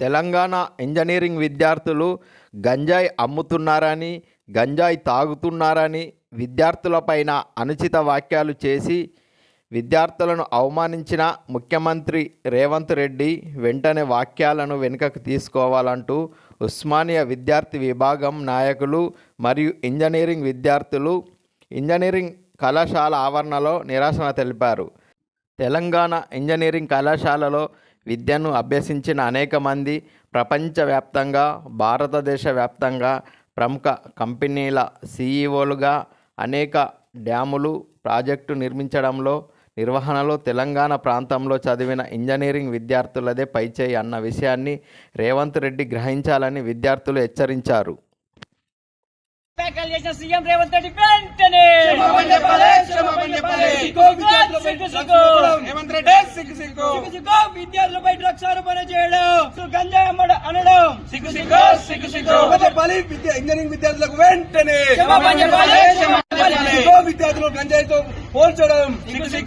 Telangana engineering విద్యార్థులు గంజాయి అమ్ముతున్నారని గంజాయి తాగుతున్నారని విద్యార్థులపైన అనుచిత వ్యాఖ్యలు చేసి విద్యార్థులను అవమానించిన ముఖ్యమంత్రి రేవంత్ రెడ్డి వెంటనే వాక్యాలను వెనుకకు తీసుకోవాలంటూ ఉస్మానియా విద్యార్థి విభాగం నాయకులు మరియు ఇంజనీరింగ్ విద్యార్థులు ఇంజనీరింగ్ కళాశాల ఆవరణలో నిరసన తెలిపారు. తెలంగాణ ఇంజనీరింగ్ కళాశాలలో విద్యను అభ్యసించిన అనేక మంది ప్రపంచవ్యాప్తంగా భారతదేశ వ్యాప్తంగా ప్రముఖ కంపెనీల సీఈఓలుగా అనేక డ్యాములు ప్రాజెక్టు నిర్మించడంలో నిర్వహణలో తెలంగాణ ప్రాంతంలో చదివిన ఇంజనీరింగ్ విద్యార్థులదే పైచేయి అన్న విషయాన్ని రేవంత్ రెడ్డి గ్రహించాలని విద్యార్థులు హెచ్చరించారు. సీఎం రేవంత్ రెడ్డి వెంటనే క్షమాపణ చెప్పాలి, క్షమాపణ చెప్పాలి. సిగ్గు, సిగ్గు, సిగ్గు. రేవంత్ రెడ్డి. సిగ్గు చేయడం. సు గంజాయి అమ్మడం అనడం. సిగ్గు సిగ్గు సిగ్గు సిగ్గు. చెప్పాలి. విద్య ఇంజనీరింగ్ విద్యార్థులకు వెంటనే. విద్యార్థులు గంజాయితో పోల్చడం. సిగ్గు సిగ్గు.